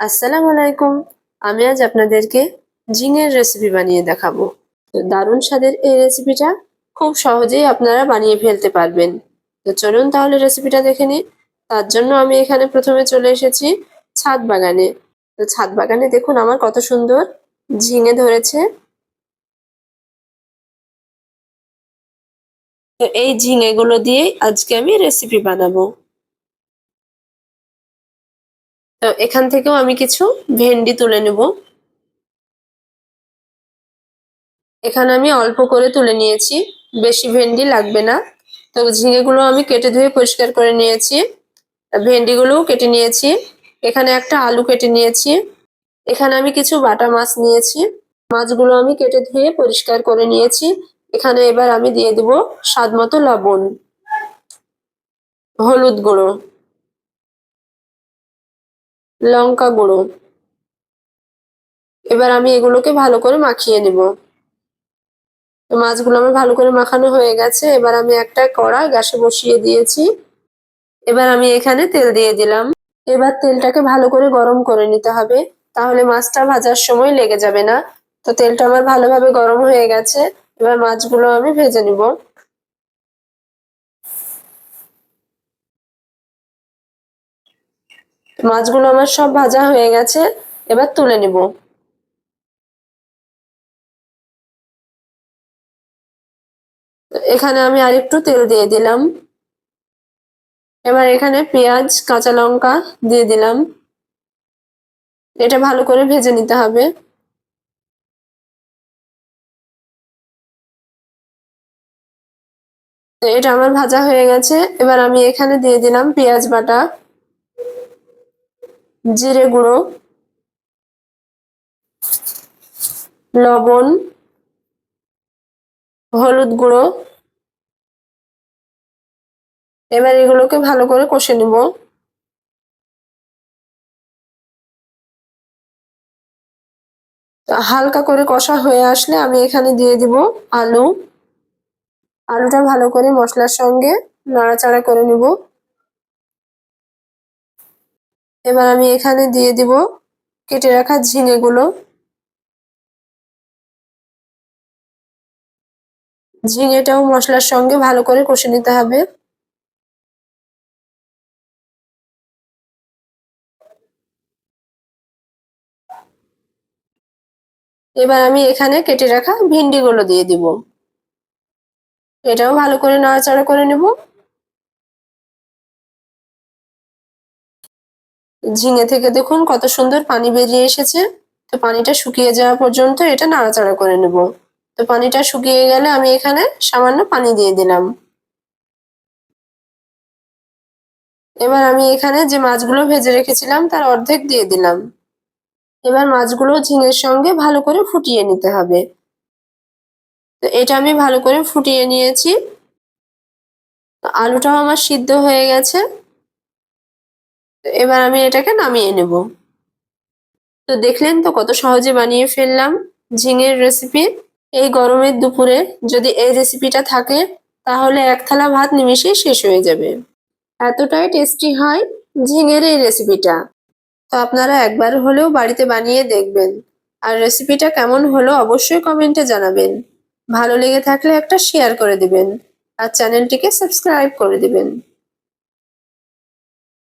আসসালামু আলাইকুম। আমি আজ আপনাদেরকে ঝিঙের রেসিপি বানিয়ে দেখাবো। তো দারুণ স্বাদের এই রেসিপিটা খুব সহজেই আপনারা বানিয়ে ফেলতে পারবেন। তো চলুন তাহলে রেসিপিটা দেখে নিই। তার জন্য আমি এখানে প্রথমে চলে এসেছি ছাদ বাগানে। তো ছাদ বাগানে দেখুন আমার কত সুন্দর ঝিঙে ধরেছে। তো এই ঝিঙেগুলো দিয়েই আজকে আমি রেসিপি বানাবো। তো এখান থেকেও আমি কিছু ভেন্ডি তুলে নেব। এখানে আমি অল্প করে তুলে নিয়েছি, বেশি ভেন্ডি লাগবে না। তো ঝিঙেগুলো আমি কেটে ধুয়ে পরিষ্কার করে নিয়েছি, ভেন্ডিগুলোও কেটে নিয়েছি। এখানে একটা আলু কেটে নিয়েছি, এখানে আমি কিছু বাটা মাছ নিয়েছি, মাছগুলো আমি কেটে ধুয়ে পরিষ্কার করে নিয়েছি। এখানে এবার আমি দিয়ে দেব স্বাদ মতো লবণ, হলুদ গুঁড়ো। লঙ্কা গুঁড়ো। এবার আমি এগুলোকে ভালো করে মাখিয়ে নেব। মাছগুলো আমার ভালো করে মাখানো হয়ে গেছে। এবার আমি একটা কড়া গ্যাসে বসিয়ে দিয়েছি। এবার আমি এখানে তেল দিয়ে দিলাম। এবার তেলটাকে ভালো করে গরম করে নিতে হবে। তাহলে মাছটা ভাজার সময় লেগে যাবে না। তো তেলটা আমার ভালোভাবে গরম হয়ে গেছে। এবার মাছগুলো আমি ভেজে নিব। মাছগুলো আমার সব ভাজা হয়ে গেছে, এবার তুলে নিব। এখানে আমি আরেকটু তেল দিয়ে দিলাম। এবার এখানে পেঁয়াজ, কাঁচা লঙ্কা দিয়ে দিলাম। এটা ভালো করে ভেজে নিতে হবে। এটা আমার ভাজা হয়ে গেছে। এবার আমি এখানে দিয়ে দিলাম পেঁয়াজ বাটা। জিরে গুঁড়ো, লবণ, হলুদ গুঁড়ো। এবার এগুলোকে ভালো করে কষে নিব। হালকা করে কষা হয়ে আসলে আমি এখানে দিয়ে দিব আলু। আলুটা ভালো করে মশলার সঙ্গে নাড়াচাড়া করে নিব। এবার আমি এখানে দিয়ে দিব কেটে রাখা ঝিঙেগুলো। ঝিঙেটাও মশলার সঙ্গে ভালো করে কষে নিতে হবে। এবার আমি এখানে কেটে রাখা ভিন্ডিগুলো দিয়ে দিব। এটাও ভালো করে নাড়াচাড়া করে নেব। ঝিঙে থেকে দেখুন কত সুন্দর পানি বেরিয়ে এসেছে। তো পানিটা শুকিয়ে যাওয়া পর্যন্ত এটা নাড়াচাড়া করে নেব। তো পানিটা শুকিয়ে গেলে আমি এখানে সামান্য পানি দিয়ে দিলাম। এবার আমি এখানে যে মাছগুলো ভেজে রেখেছিলাম তার অর্ধেক দিয়ে দিলাম। এবার মাছগুলো ঝিঙের সঙ্গে ভালো করে ফুটিয়ে নিতে হবে। তো এটা আমি ভালো করে ফুটিয়ে নিয়েছি। আলুটাও আমার সিদ্ধ হয়ে গেছে। এবার আমি এটাকে নামিয়ে নেব। তো দেখলেন তো কত সহজে বানিয়ে ফেললাম ঝিঙের রেসিপি এই গরমের দুপুরে যদি এই রেসিপিটা থাকে, তাহলে এক থালা ভাত নিমিশেই শেষ হয়ে যাবে। এতটাই টেস্টি হয় ঝিঙের এই রেসিপিটা তো আপনারা একবার হলেও বাড়িতে বানিয়ে দেখবেন। আর রেসিপিটা কেমন হলো অবশ্যই কমেন্টে জানাবেন। ভালো লেগে থাকলে একটা শেয়ার করে দিবেন। আর চ্যানেলটিকে সাবস্ক্রাইব করে দিবেন।